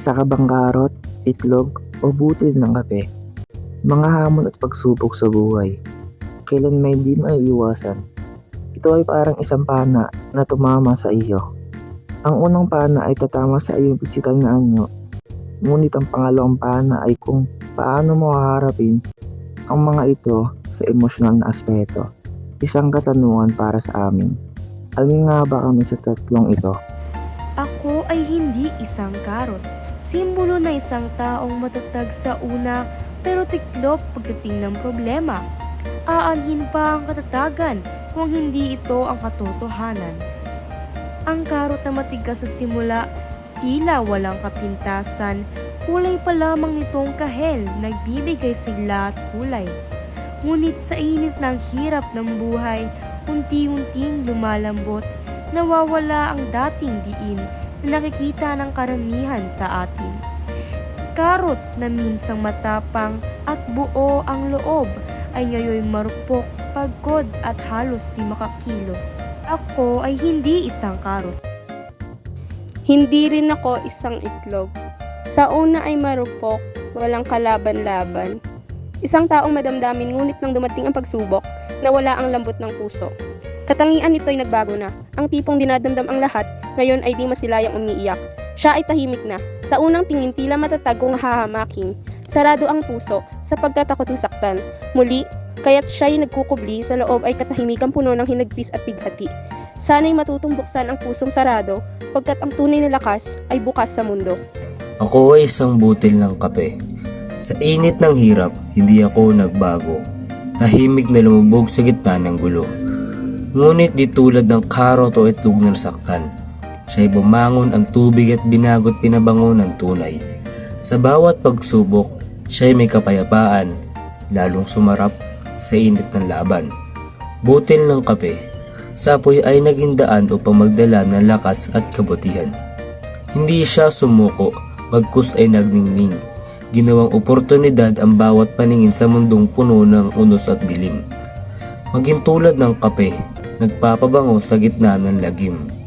Isa ka bang karot, itlog, o butil ng kape? Mga hamon at pagsubok sa buhay. Kailan may di maiiwasan. Ito ay parang isang pana na tumama sa iyo. Ang unang pana ay tatama sa iyong pisikal na anyo. Ngunit ang pangalawang pana ay kung paano mo haharapin ang mga ito sa emosyonal na aspeto. Isang katanungan para sa amin. Alin nga ba kami sa tatlong ito? Ako ay hindi isang karot. Simbolo na isang taong matatag sa una pero tiklop pagdating ng problema. Aanhin pa ang katatagan kung hindi ito ang katotohanan. Ang karot na matigas sa simula, tila walang kapintasan, kulay pa lamang nitong kahel, nagbibigay sigla at kulay. Ngunit sa init ng hirap ng buhay, unti-unting lumalambot, nawawala ang dating diin na nakikita ng karamihan sa atin. Karot na minsang matapang at buo ang loob ay ngayon marupok, pagod at halos di makakilos. Ako ay hindi isang karot. Hindi rin ako isang itlog. Sa una ay marupok, walang kalaban-laban. Isang taong madamdamin ngunit nang dumating ang pagsubok, nawala ang lambot ng puso. Katangian nito'y nagbago na. Ang tipong dinadamdam ang lahat, ngayon ay di masilayang umiiyak. Siya ay tahimik na. Sa unang tingin tila matatag kung hahamaking. Sarado ang puso sa pagkatakot masaktan. Muli, kaya't siya'y nagkukubli sa loob ay katahimikan puno ng hinagpis at bighati. Sana'y matutong buksan ang pusong sarado pagkat ang tunay na lakas ay bukas sa mundo. Ako ay isang butil ng kape. Sa init ng hirap, hindi ako nagbago. Tahimik na lumubog sa gitna ng gulo. Ngunit di tulad ng karot o itlog na nasaktan. Siya'y bumangon ang tubig at binagot pinabango ng tunay. Sa bawat pagsubok, siya'y may kapayapaan, lalong sumarap sa init ng laban. Butil ng kape, sa apoy ay naging daan upang magdala ng lakas at kabutihan. Hindi siya sumuko, bagkus ay nagningning. Ginawang oportunidad ang bawat paningin sa mundong puno ng unos at dilim. Maging tulad ng kape, nagpapabango sa gitna ng lagim.